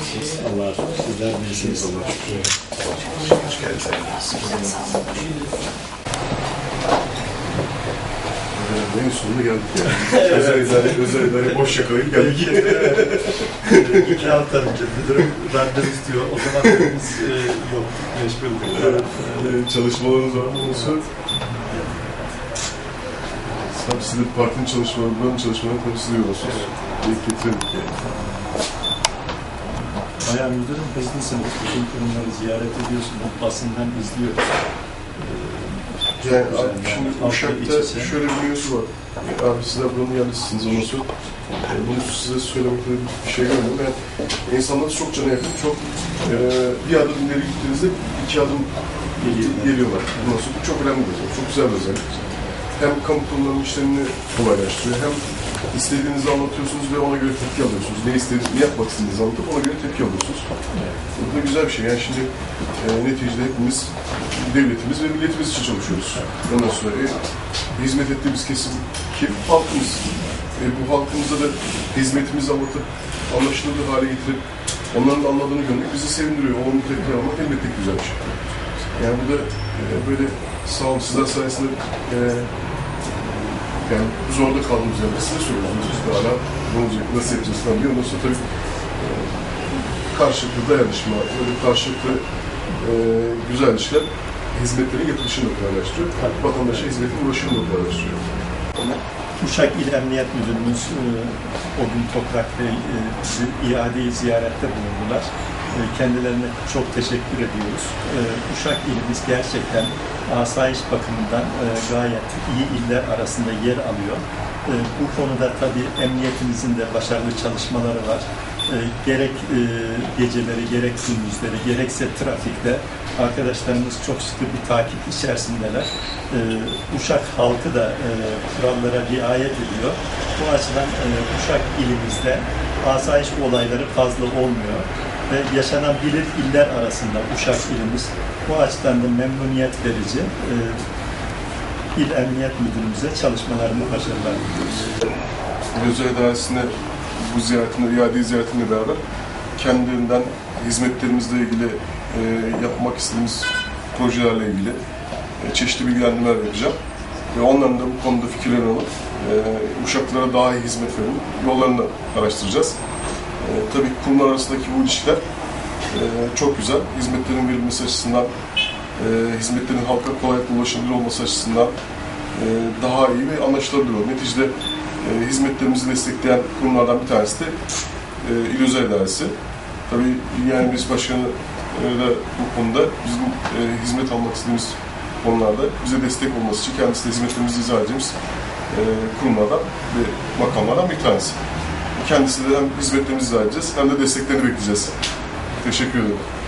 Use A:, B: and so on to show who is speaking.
A: Allah'a şükür. Sizler?
B: Allah'a şükür. Hoş geldiniz. En sonunda geldik yani. özel idare, özel idare boş yakalayıp geldik.
A: İki hafta önce müdürüm randevu istiyor. O zaman biz e, yok, meşguldük.
B: Evet, e, çalışmalarınız var mı? Nasıl? Tabii siz de partinin çalışmaları, buranın çalışmalarını tabii siz de yoruyorsunuz. İlk getirdik yani.
A: Bayağı müdürüm hızlısınız. Bütün kurumları ziyaret ediyorsunuz. Basından izliyoruz.
B: Yani
A: Güzel,
B: şimdi
A: yani.
B: Uşak'ta şöyle bir mevzu var. Abi sizler buranın yerlisisiniz ondan sonra. e, Bunu size söylemekte bir şey görmüyorum. Ben insanları çok cana yakın, çok e, bir adım ileri gittiğinizde iki adım
A: Geliyorlar.
B: Ondan sonra bu çok önemli bir özellik, çok güzel bir özellik. Hem kamu kurumlarının işlerini kolaylaştırıyor, hem istediğinizi anlatıyorsunuz ve ona göre tepki alıyorsunuz. Ne istediğinizi, ne yapmak istediğinizi anlatıp ona göre tepki alıyorsunuz. Bu da güzel bir şey. Yani şimdi e, neticede hepimiz devletimiz ve milletimiz için çalışıyoruz. Ondan sonra e, hizmet ettiğimiz kesim kim? Halkımız. E, bu halkımıza da hizmetimizi anlatıp anlaşılır hale getirip onların da anladığını görmek bizi sevindiriyor. Onun tepki almak elbette güzel bir şey. Yani bu da e, böyle sağ olun sizler sayesinde e, yani zorda kaldığımız yerde size söylüyorsunuz. Biz de hala ne olacak, nasıl yapacağız falan diye. Ondan sonra tabii e, karşılıklı dayanışma, böyle karşılıklı e, güzel ilişkiler hizmetlerin yapılışını kolaylaştırıyor. Vatandaşa hizmetin ulaşımını kolaylaştırıyor.
A: Uşak İl Emniyet Müdürümüz e, o gün Toprak Bey e, iadeyi ziyarette bulundular. E, Kendilerine çok teşekkür ediyoruz. E, Uşak ilimiz gerçekten asayiş bakımından e, gayet iyi iller arasında yer alıyor. E, Bu konuda tabii emniyetimizin de başarılı çalışmaları var. E, Gerek e, geceleri, gerek gündüzleri, gerekse trafikte arkadaşlarımız çok sıkı bir takip içerisindeler. E, Uşak halkı da kurallara riayet ediyor. Bu açıdan Uşak ilimizde asayiş olayları fazla olmuyor ve yaşanabilir iller arasında Uşak ilimiz bu açıdan da memnuniyet verici. İl Emniyet Müdürümüze çalışmalarını başarılar diliyoruz.
B: Özel idaresinde bu ziyaretimle, iade ziyaretimle beraber kendilerinden hizmetlerimizle ilgili e, yapmak istediğimiz projelerle ilgili e, çeşitli bilgilendirmeler yapacağım. Ve onların da bu konuda fikirlerini alıp e, uşaklara daha iyi hizmet verin yollarını araştıracağız. E, tabii kurumlar arasındaki bu ilişkiler e, çok güzel. Hizmetlerin verilmesi açısından, e, hizmetlerin halka kolaylıkla ulaşılabilir olması açısından e, daha iyi ve anlaşılabilir olur. Neticede e, hizmetlerimizi destekleyen kurumlardan bir tanesi de e, İl Özel İdaresi. Tabii yani Meclis Başkanı e, da bu konuda bizim e, hizmet almak istediğimiz konularda bize destek olması için kendisine hizmetlerimizi izah edeceğimiz e, kurumlardan ve makamlardan bir tanesi. Kendisi de hem hizmetlerimizi izah edeceğiz hem de desteklerini bekleyeceğiz. Teşekkür ederim.